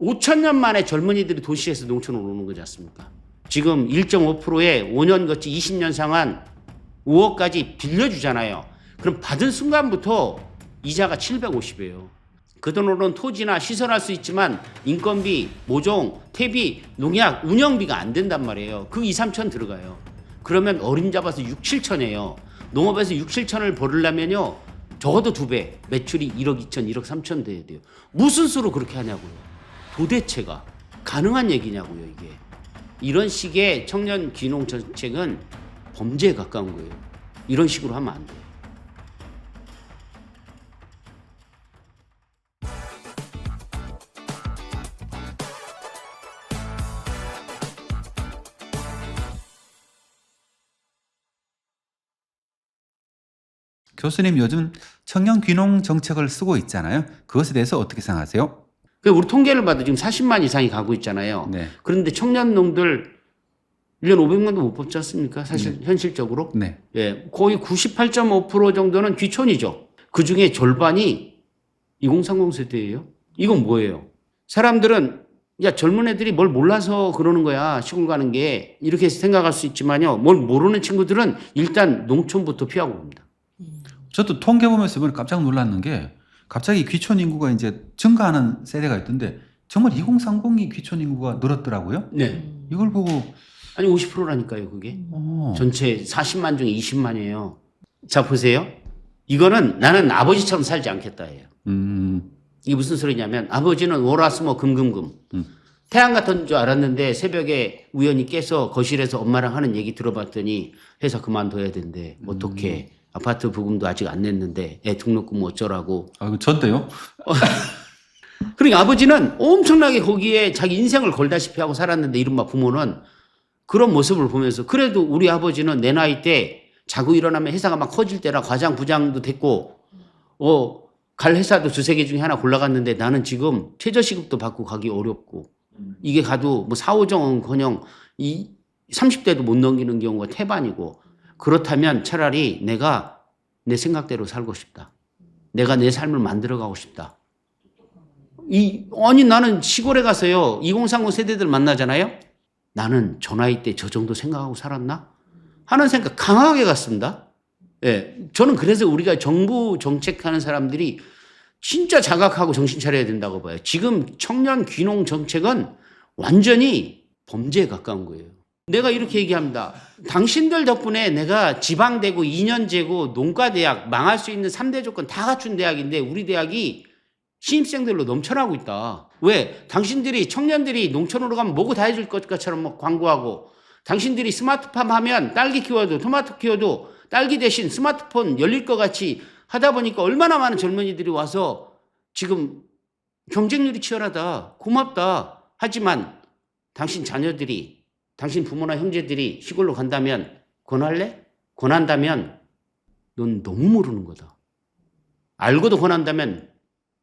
5천 년 만에 젊은이들이 도시에서 농촌으로 오는 거지 않습니까? 지금 1.5%에 5년 거치 20년 상한 5억까지 빌려주잖아요. 그럼 받은 순간부터 이자가 750이에요. 그 돈으로는 토지나 시설할 수 있지만 인건비, 모종, 퇴비, 농약, 운영비가 안 된단 말이에요. 그 2, 3천 들어가요. 그러면 어림 잡아서 6, 7천이에요. 농업에서 6, 7천을 벌으려면요. 적어도 두 배, 매출이 1억 2천, 1억 3천 돼야 돼요. 무슨 수로 그렇게 하냐고요. 도대체가 가능한 얘기냐고요, 이게. 이런 식의 청년 귀농 정책은 범죄에 가까운 거예요. 이런 식으로 하면 안 돼요. 교수님 요즘 청년 귀농 정책을 쓰고 있잖아요. 그것에 대해서 어떻게 생각하세요? 그 우리 통계를 봐도 지금 40만 이상이 가고 있잖아요. 네. 그런데 청년농들 1년 500만도 못 뽑지 않습니까? 사실 현실적으로. 네. 예, 거의 98.5% 정도는 귀촌이죠. 그 중에 절반이 2030 세대예요. 이건 뭐예요? 사람들은 야 젊은 애들이 뭘 몰라서 그러는 거야 시골 가는 게 이렇게 생각할 수 있지만요. 뭘 모르는 친구들은 일단 농촌부터 피하고 옵니다. 저도 통계 보면서 이번에 깜짝 놀랐는 게 갑자기 귀촌 인구가 이제 증가하는 세대가 있던데 정말 2030이 귀촌 인구가 늘었더라고요. 네. 이걸 보고 아니 50%라니까요 그게. 어, 전체 40만 중에 20만이에요. 자 보세요. 이거는 나는 아버지처럼 살지 않겠다예요. 음, 이게 무슨 소리냐면 아버지는 월화수목 금금금 태양 같은 줄 알았는데 새벽에 우연히 깨서 거실에서 엄마랑 하는 얘기 들어봤더니 회사 그만둬야 된대. 어떻게 아파트 부금도 아직 안 냈는데 애 등록금 어쩌라고. 아, 이거 전데요? 그러니까 아버지는 엄청나게 거기에 자기 인생을 걸다시피 하고 살았는데 이른바 부모는 그런 모습을 보면서 그래도 우리 아버지는 내 나이 때 자고 일어나면 회사가 막 커질 때라 과장 부장도 됐고 어, 갈 회사도 두세 개 중에 하나 골라갔는데 나는 지금 최저시급도 받고 가기 어렵고 이게 가도 뭐 4, 5정은 그냥 이 30대도 못 넘기는 경우가 태반이고 그렇다면 차라리 내가 내 생각대로 살고 싶다. 내가 내 삶을 만들어 가고 싶다. 이, 아니, 나는 시골에 가서요, 2030 세대들 만나잖아요? 나는 저 나이 때 저 정도 생각하고 살았나? 하는 생각 강하게 갔습니다. 예. 저는 그래서 우리가 정부 정책하는 사람들이 진짜 자각하고 정신 차려야 된다고 봐요. 지금 청년 귀농 정책은 완전히 범죄에 가까운 거예요. 내가 이렇게 얘기합니다. 당신들 덕분에 내가 지방대고 2년제고 농과대학 망할 수 있는 3대 조건 다 갖춘 대학인데 우리 대학이 신입생들로 넘쳐나고 있다. 왜? 당신들이 청년들이 농촌으로 가면 뭐고 다 해줄 것처럼 막 광고하고 당신들이 스마트팜 하면 딸기 키워도 토마토 키워도 딸기 대신 스마트폰 열릴 것 같이 하다 보니까 얼마나 많은 젊은이들이 와서 지금 경쟁률이 치열하다. 고맙다. 하지만 당신 자녀들이 당신 부모나 형제들이 시골로 간다면 권할래? 권한다면 넌 너무 모르는 거다. 알고도 권한다면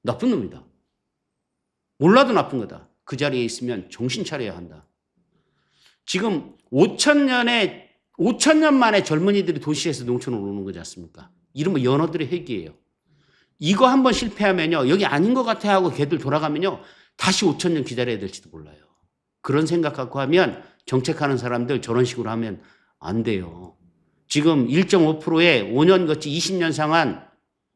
나쁜 놈이다. 몰라도 나쁜 거다. 그 자리에 있으면 정신 차려야 한다. 지금 5천 년에 5천 년 만에 젊은이들이 도시에서 농촌으로 오는 거지 않습니까? 이른바 연어들의 회기예요. 이거 한번 실패하면요. 여기 아닌 것 같아 하고 걔들 돌아가면요. 다시 5천 년 기다려야 될지도 몰라요. 그런 생각 갖고 하면 정책하는 사람들 저런 식으로 하면 안 돼요. 지금 1.5%에 5년 거치 20년 상한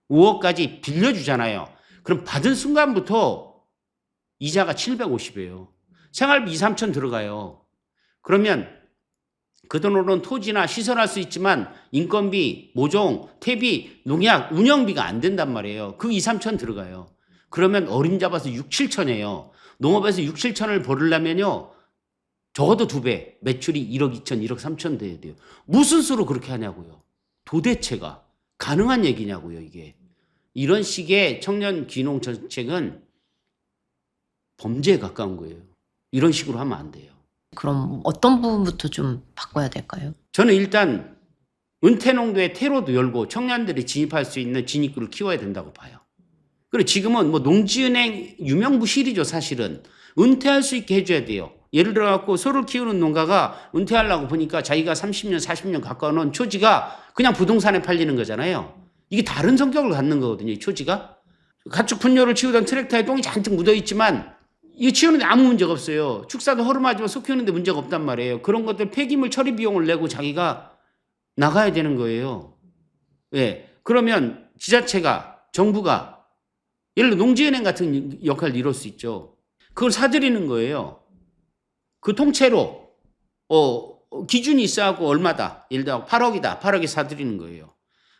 5억까지 빌려주잖아요. 그럼 받은 순간부터 이자가 750이에요. 생활비 2, 3천 들어가요. 그러면 그 돈으로는 토지나 시설할 수 있지만 인건비, 모종, 퇴비, 농약, 운영비가 안 된단 말이에요. 그 2, 3천 들어가요. 그러면 어림 잡아서 6, 7천이에요. 농업에서 6, 7천을 벌으려면요. 적어도 두 배, 매출이 1억 2천, 1억 3천 돼야 돼요. 무슨 수로 그렇게 하냐고요. 도대체가 가능한 얘기냐고요, 이게. 이런 식의 청년 귀농 정책은 범죄에 가까운 거예요. 이런 식으로 하면 안 돼요. 그럼 어떤 부분부터 좀 바꿔야 될까요? 저는 일단 은퇴농도의 테러도 열고 청년들이 진입할 수 있는 진입구를 키워야 된다고 봐요. 그리고 지금은 뭐 농지은행 유명무실이죠, 사실은. 은퇴할 수 있게 해줘야 돼요. 예를 들어 갖고 소를 키우는 농가가 은퇴하려고 보니까 자기가 30년, 40년 가까운 초지가 그냥 부동산에 팔리는 거잖아요. 이게 다른 성격을 갖는 거거든요, 이 초지가. 가축 분뇨를 치우던 트랙터에 똥이 잔뜩 묻어 있지만 이거 치우는데 아무 문제가 없어요. 축사도 허름하지만 속 키우는데 문제가 없단 말이에요. 그런 것들 폐기물 처리 비용을 내고 자기가 나가야 되는 거예요. 예. 그러면 지자체가 정부가 예를 들어 농지은행 같은 역할을 이룰 수 있죠. 그걸 사들이는 거예요. 그 통째로 어 어, 기준이 있어갖고 얼마다 예를 들어 8억이다 8억에 사들이는 거예요.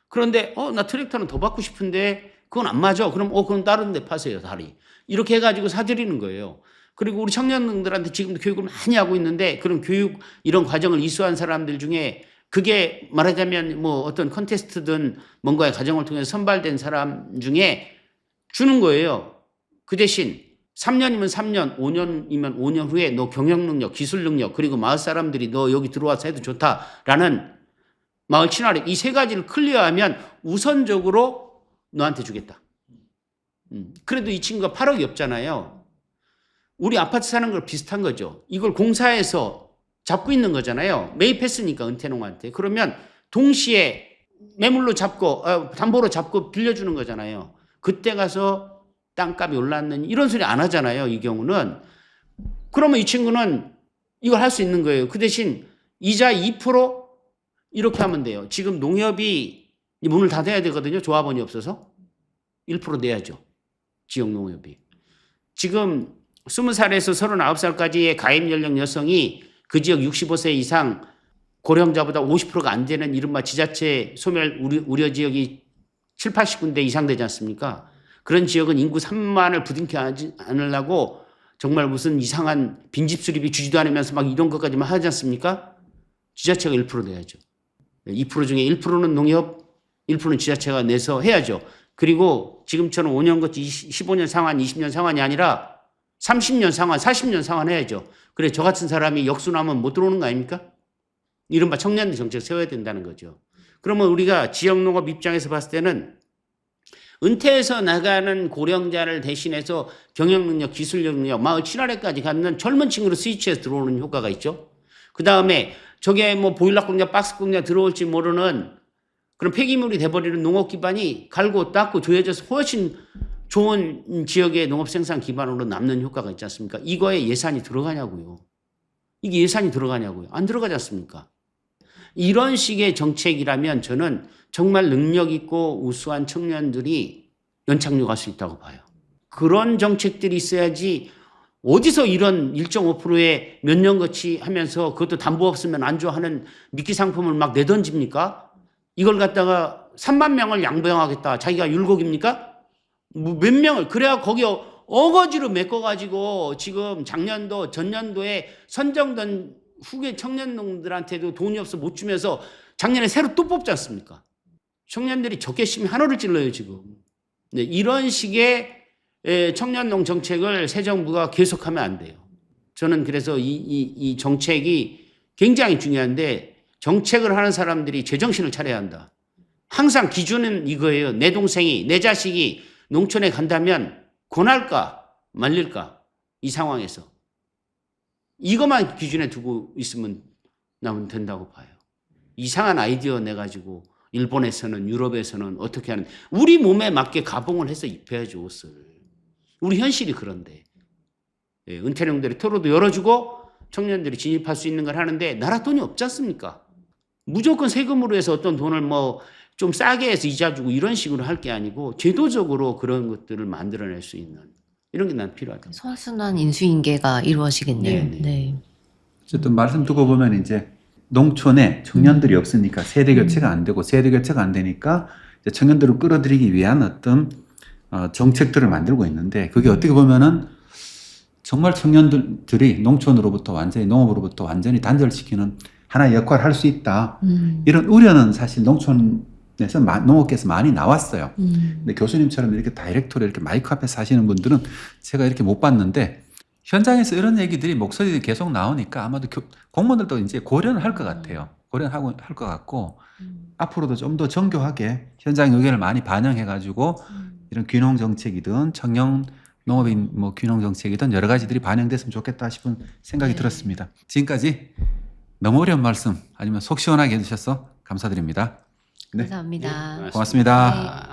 그런데 어 나 트랙터는 더 받고 싶은데 그건 안 맞아. 그럼 어 그럼 다른 데 파세요 다리. 이렇게 해가지고 사들이는 거예요. 그리고 우리 청년들한테 지금도 교육을 많이 하고 있는데 그런 교육 이런 과정을 이수한 사람들 중에 그게 말하자면 뭐 어떤 컨테스트든 뭔가의 과정을 통해서 선발된 사람 중에 주는 거예요. 그 대신 3년이면 3년, 5년이면 5년 후에 너 경영 능력, 기술 능력, 그리고 마을 사람들이 너 여기 들어와서 해도 좋다라는 마을 친화력 이 세 가지를 클리어하면 우선적으로 너한테 주겠다. 음, 그래도 이 친구가 8억이 없잖아요. 우리 아파트 사는 걸 비슷한 거죠. 이걸 공사해서 잡고 있는 거잖아요. 매입했으니까 은퇴농한테. 그러면 동시에 매물로 잡고 어, 담보로 잡고 빌려주는 거잖아요. 그때 가서 땅값이 올랐는 이런 소리 안 하잖아요. 이 경우는 그러면 이 친구는 이걸 할 수 있는 거예요. 그 대신 이자 2% 이렇게 하면 돼요. 지금 농협이 이 문을 닫아야 되거든요. 조합원이 없어서 1% 내야죠. 지역 농협이. 지금 20살에서 39살까지의 가입 연령 여성이 그 지역 65세 이상 고령자보다 50%가 안 되는 이른바 지자체 소멸 우려, 우려 지역이 7, 80군데 이상 되지 않습니까? 그런 지역은 인구 3만을 부둥켜 하지 않으려고 정말 무슨 이상한 빈집 수립이 주지도 않으면서 막 이런 것까지만 하지 않습니까? 지자체가 1% 내야죠. 2% 중에 1%는 농협, 1%는 지자체가 내서 해야죠. 그리고 지금처럼 5년 거치 15년 상환, 20년 상환이 아니라 30년 상환, 40년 상환 해야죠. 그래 저 같은 사람이 역순하면 못 들어오는 거 아닙니까? 이른바 청년 정책 세워야 된다는 거죠. 그러면 우리가 지역농업 입장에서 봤을 때는 은퇴해서 나가는 고령자를 대신해서 경영 능력, 기술 능력, 마을 친화력까지 갖는 젊은 친구로 스위치해서 들어오는 효과가 있죠. 그 다음에 저게 뭐 보일러 공장, 박스 공장 들어올지 모르는 그런 폐기물이 돼버리는 농업 기반이 갈고 닦고 조여져서 훨씬 좋은 지역의 농업 생산 기반으로 남는 효과가 있지 않습니까? 이거에 예산이 들어가냐고요. 이게 예산이 들어가냐고요. 안 들어가지 않습니까? 이런 식의 정책이라면 저는 정말 능력 있고 우수한 청년들이 연착륙 할 수 있다고 봐요. 그런 정책들이 있어야지 어디서 이런 1.5%의 몇 년 거치 하면서 그것도 담보 없으면 안 좋아하는 미끼 상품을 막 내던집니까? 이걸 갖다가 3만 명을 양보하겠다. 자기가 율곡입니까? 뭐몇 명을 그래야 거기 어- 어거지로 메꿔가지고 지금 작년도 전년도에 선정된 후계 청년농들한테도 돈이 없어 못 주면서 작년에 새로 또 뽑지 않습니까? 청년들이 적개심이 하늘을 찔러요 지금. 네, 이런 식의 에, 청년농 정책을 새 정부가 계속하면 안 돼요. 저는 그래서 이, 이, 이 정책이 굉장히 중요한데 정책을 하는 사람들이 제정신을 차려야 한다. 항상 기준은 이거예요. 내 동생이, 내 자식이 농촌에 간다면 권할까 말릴까 이 상황에서 이것만 기준에 두고 있으면 나면 된다고 봐요. 이상한 아이디어 내 가지고 일본에서는 유럽에서는 어떻게 하는 우리 몸에 맞게 가봉을 해서 입혀야죠 옷을. 우리 현실이 그런데 예, 은퇴령들이 토로도 열어주고 청년들이 진입할 수 있는 걸 하는데 나라 돈이 없지 않습니까? 무조건 세금으로 해서 어떤 돈을 뭐 좀 싸게 해서 이자 주고 이런 식으로 할 게 아니고 제도적으로 그런 것들을 만들어낼 수 있는 이런 게 난 필요하다. 선순환 인수인계가 이루어지겠네요. 네, 네. 네. 어쨌든 말씀 듣고 보면 이제 농촌에 청년들이 없으니까 세대 교체가 안 되고 세대 교체가 안 되니까 이제 청년들을 끌어들이기 위한 어떤 어, 정책들을 만들고 있는데 그게 어떻게 보면은 정말 청년들이 농촌으로부터 완전히 농업으로부터 완전히 단절시키는 하나의 역할을 할 수 있다. 음. 이런 우려는 사실 농촌 에서 마- 농업계에서 많이 나왔어요. 음. 근데 교수님처럼 이렇게 다이렉트로 이렇게 마이크 앞에 사시는 분들은 제가 이렇게 못 봤는데 현장에서 이런 얘기들이 목소리들이 계속 나오니까 아마도 교- 공무원들도 이제 고려를 할 것 같아요. 고려를 하고 할 것 같고 음. 앞으로도 좀 더 정교하게 현장 의견을 많이 반영해 가지고 음. 이런 귀농 정책이든 청년 농업인 뭐 귀농 정책이든 여러 가지들이 반영됐으면 좋겠다 싶은 생각이 네. 들었습니다. 지금까지 너무 어려운 말씀 아니면 속 시원하게 해주셔서 감사드립니다. 네. 감사합니다. 예, 고맙습니다. 네.